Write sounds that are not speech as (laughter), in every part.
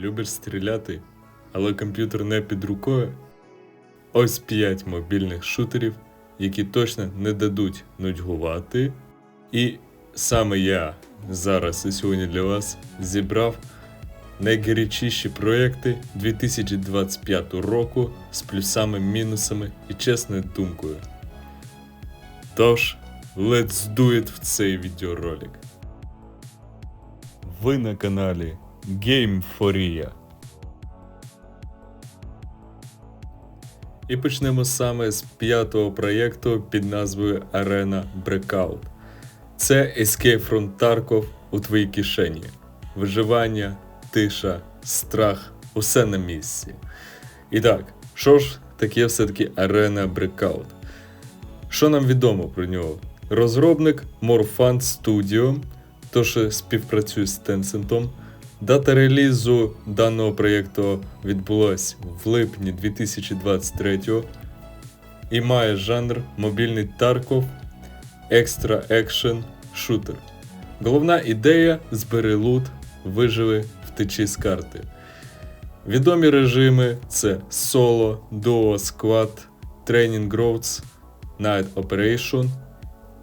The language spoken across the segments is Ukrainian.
Любиш стріляти, але комп'ютер не під рукою? Ось 5 мобільних шутерів, які точно не дадуть нудьгувати. І саме я зараз і сьогодні для вас зібрав найгарячіші проекти 2025 року з плюсами, мінусами і чесною думкою. Тож, let's do it в цей відеоролик. Ви на каналі Gameforia. І почнемо саме з п'ятого проєкту під назвою Arena Breakout. Це Escape from Tarkov у твоїй кишені. Виживання, тиша, страх, усе на місці. І так, що ж таке все-таки Arena Breakout? Що нам відомо про нього? Розробник Morfan Studio, то що співпрацює з Tencent. Дата релізу даного проєкту відбулась в липні 2023 і має жанр мобільний Tarkov Extra Action Shooter. Головна ідея збери лут, виживи, втечи з карти. Відомі режими це Solo, Duo, Squad, Training Grounds, Night Operation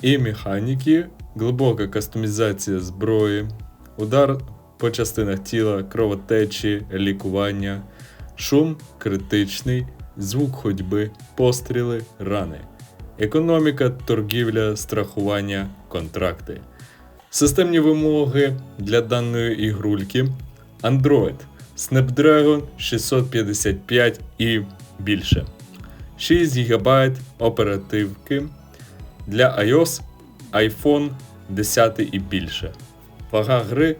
і механіки, глибока кастомізація зброї, удар по частинах тіла, кровотечі, лікування, шум критичний, звук ходьби, постріли, рани, економіка, торгівля, страхування, контракти. Системні вимоги для даної ігрульки Android Snapdragon 655 і більше. 6 ГБ оперативки для iOS, iPhone 10 і більше. Вага гри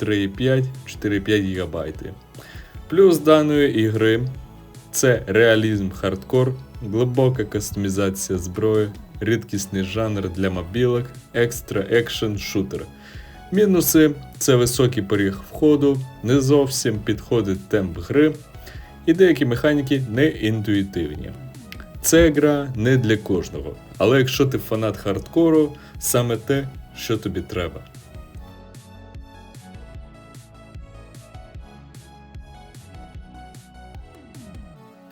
3,5-4,5 ГБ. Плюс даної ігри це реалізм хардкор, глибока кастомізація зброї, рідкісний жанр для мобілок, екстра екшен шутер. Мінуси це високий поріг входу, не зовсім підходить темп гри, і деякі механіки не інтуїтивні. Це гра не для кожного, але якщо ти фанат хардкору, саме те, що тобі треба.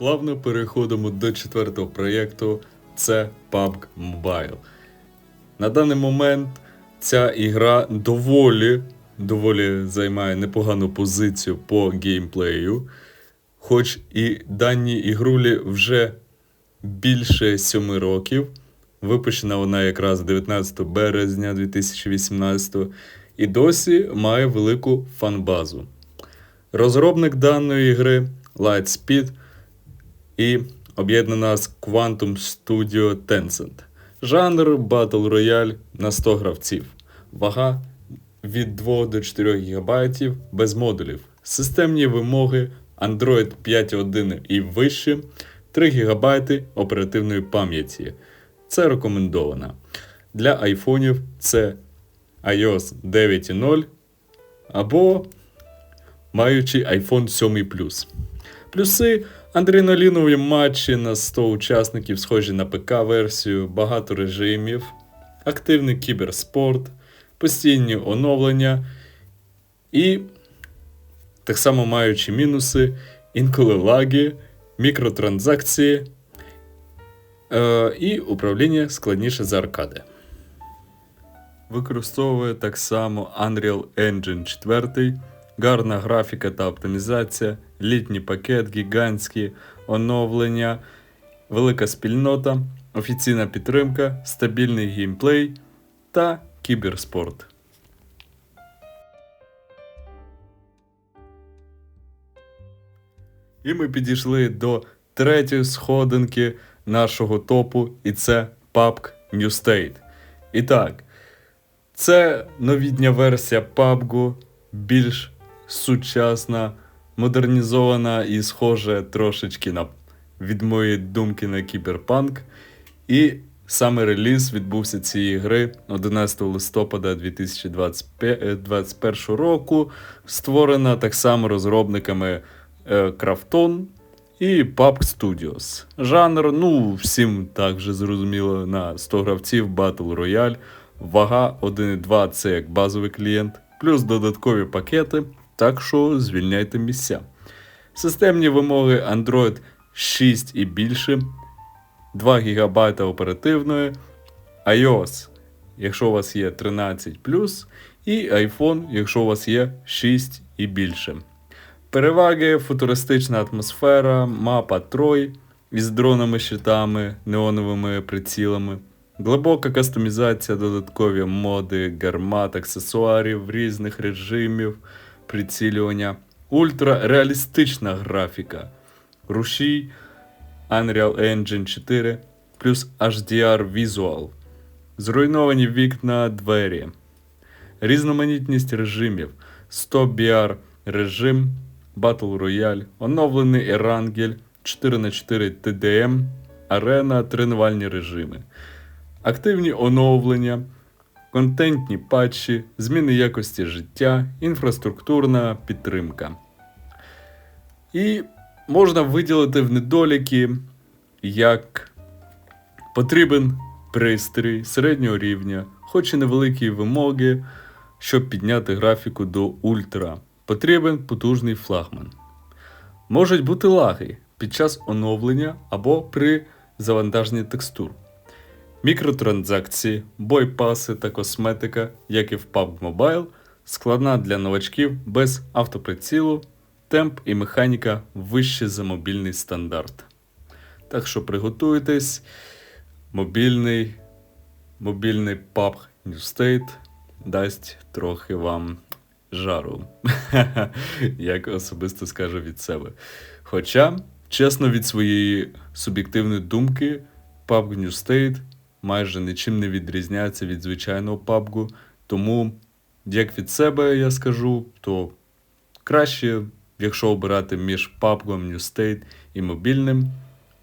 Плавно переходимо до четвертого проєкту. Це PUBG Mobile. На даний момент ця ігра доволі, доволі займає непогану позицію по геймплею. Хоч і дані ігрулі вже більше 7 років. Випущена вона якраз 19 березня 2018 і досі має велику фанбазу. Розробник даної гри Lightspeed і об'єднана з Quantum Studio Tencent. Жанр Battle Royale на 100 гравців. Вага від 2 до 4 ГБ без модулів. Системні вимоги Android 5.1 і вище, 3 ГБ оперативної пам'яті. Це рекомендовано. Для айфонів це iOS 9.0 або маючи iPhone 7 Plus. Плюси. Адреналінові матчі на 100 учасників, схожі на ПК-версію, багато режимів, активний кіберспорт, постійні оновлення. І так само маючи мінуси, інколи лаги, мікротранзакції е, і управління складніше за аркади. Використовує так само Unreal Engine 4, гарна графіка та оптимізація, літній пакет, гігантські оновлення, велика спільнота, офіційна підтримка, стабільний геймплей та кіберспорт. І ми підійшли до третьої сходинки нашого топу, і це PUBG New State. І так, це новітня версія PUBG, більш сучасна, модернізована і схожа трошечки на, від моєї думки на кіберпанк. І саме реліз відбувся цієї гри 11 листопада 2021 року. Створена так само розробниками е, Krafton і PUBG Studios. Жанр, ну, всім так вже зрозуміло, на 100 гравців Battle Royale. Вага 1.2 це як базовий клієнт, плюс додаткові пакети Так що звільняйте місця. Системні вимоги Android 6 і більше, 2 ГБ оперативної, iOS, якщо у вас є 13 і iPhone, якщо у вас є 6 і більше. Переваги футуристична атмосфера, мапа Трой із дронами щитами, неоновими прицілами, глибока кастомізація, додаткові моди, гармат, аксесуарів різних режимів прицілювання, ультрареалістична графіка, рушій Unreal Engine 4 плюс HDR Visual, зруйновані вікна двері, різноманітність режимів, 100 BR режим, Battle Royale, оновлений Erangel 4х4 TDM, арена, тренувальні режими, активні оновлення, контентні патчі, зміни якості життя, інфраструктурна підтримка. І можна виділити в недоліки, як потрібен пристрій середнього рівня, хоч і невеликі вимоги, щоб підняти графіку до ультра. Потрібен потужний флагман. Можуть бути лаги під час оновлення або при завантаженні текстур. Мікротранзакції, бойпаси та косметика, як і в PUBG Mobile, складна для новачків без автоприцілу, темп і механіка вищі за мобільний стандарт. Так що приготуйтесь, мобільний, мобільний PUBG New State дасть трохи вам жару, (laughs) як особисто скажу від себе. Хоча, чесно, від своєї суб'єктивної думки, PUBG New State майже нічим не відрізняється від звичайного PUBG, тому, як від себе я скажу, то краще, якщо обирати між PUBG New State і мобільним,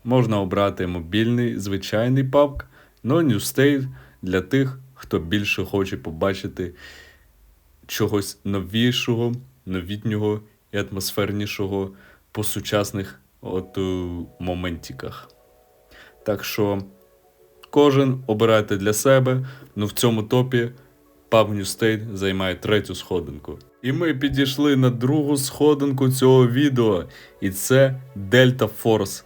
можна обрати мобільний звичайний PUBG, но New State для тих, хто більше хоче побачити чогось новішого, новітнього і атмосфернішого по сучасних от, е, моментиках. Так що кожен обирайте для себе, ну в цьому топі New State займає третю сходинку. І ми підійшли на другу сходинку цього відео, і це Delta Force.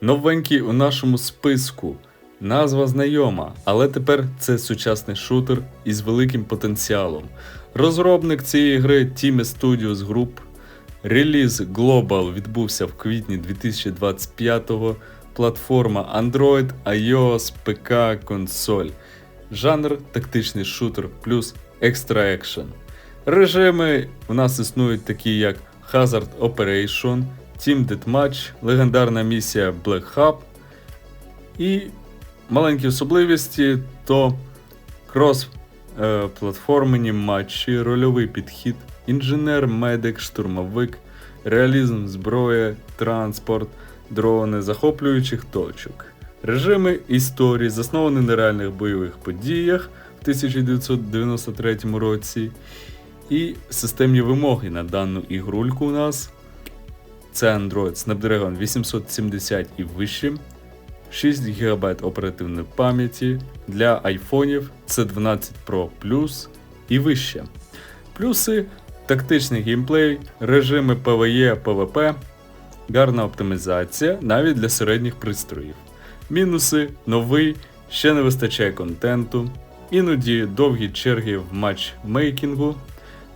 Новенький у нашому списку. Назва знайома, але тепер це сучасний шутер із великим потенціалом. Розробник цієї гри Team Studios Group. Реліз Global відбувся в квітні 2025-го. Платформа Android, iOS, ПК, консоль. Жанр тактичний шутер плюс екстра екшен. Режими у нас існують такі, як Hazard Operation, Team Deathmatch, легендарна місія Black Hub. І маленькі особливості то крос е, платформені матчі, рольовий підхід, інженер, медик, штурмовик, реалізм зброя, транспорт, дрони захоплюючих точок. Режими історії засновані на реальних бойових подіях в 1993 році. І системні вимоги на дану ігрульку у нас це Android Snapdragon 870 і вище, 6 ГБ оперативної пам'яті для айфонів це 12 Pro Plus і вище. Плюси тактичний геймплей, режими PvE, PvP, гарна оптимізація навіть для середніх пристроїв. Мінуси новий, ще не вистачає контенту, іноді довгі черги в матчмейкінгу.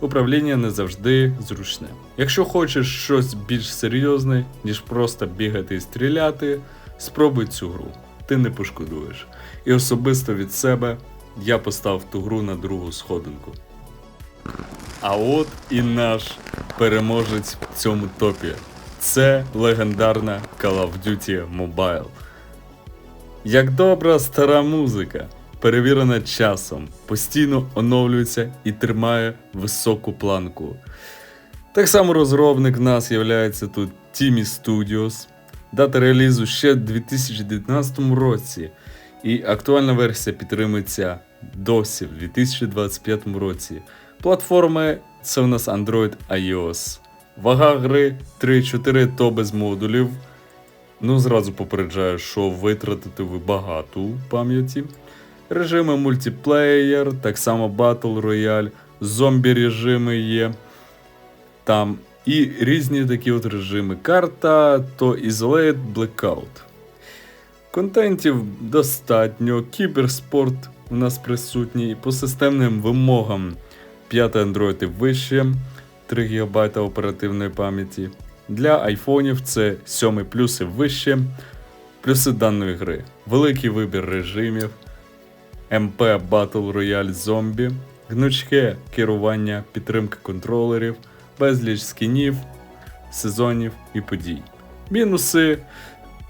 Управління не завжди зручне. Якщо хочеш щось більш серйозне, ніж просто бігати і стріляти, спробуй цю гру, ти не пошкодуєш. І особисто від себе я поставив ту гру на другу сходинку. А от і наш переможець в цьому топі. Це легендарна Call of Duty Mobile. Як добра стара музика, перевірена часом, постійно оновлюється і тримає високу планку. Так само розробник в нас є тут Timmy Studios. Дата релізу ще в 2019 році, і актуальна версія підтримується досі в 2025 році. Платформи це у нас Android iOS. Вага гри 3-4 то без модулів. Ну, зразу попереджаю, що витратити ви багато пам'яті. Режими мультиплеєр, так само Battle Royale, зомбі режими є. там і різні такі от режими. Карта то Isolate Blackout. Контентів достатньо, кіберспорт у нас присутній по системним вимогам 5 Android і вище, 3 ГБ оперативної пам'яті. Для айфонів це 7 плюс і вище. Плюси даної гри. Великий вибір режимів, МП Battle Royale Zombie, гнучке керування, підтримка контролерів, безліч скінів, сезонів і подій. Мінуси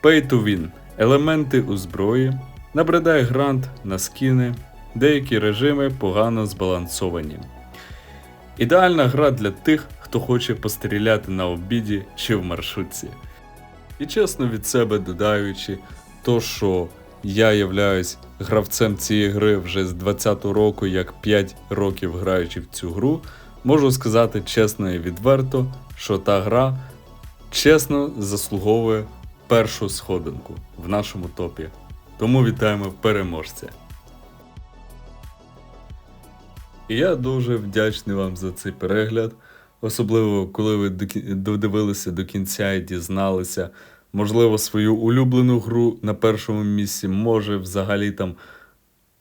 Pay to Win, елементи у зброї, набридає грант на скіни, деякі режими погано збалансовані. Ідеальна гра для тих, хто хоче постріляти на обіді чи в маршрутці. І чесно від себе додаючи, то що я являюсь гравцем цієї гри вже з 20-го року, як 5 років граючи в цю гру, можу сказати чесно і відверто, що та гра чесно заслуговує першу сходинку в нашому топі. Тому вітаємо переможця. Я дуже вдячний вам за цей перегляд. Особливо, коли ви додивилися до кінця і дізналися, можливо, свою улюблену гру на першому місці, може, взагалі там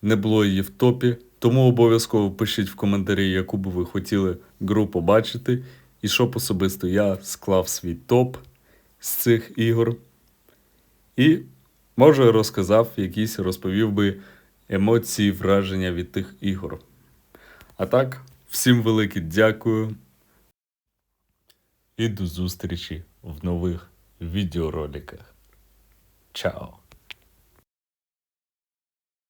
не було її в топі. Тому обов'язково пишіть в коментарі, яку би ви хотіли гру побачити, і щоб особисто я склав свій топ з цих ігор. І, може, розказав якісь, розповів би емоції, враження від тих ігор. А так, всім велике дякую. І до зустрічі в нових відеороликах. Чао!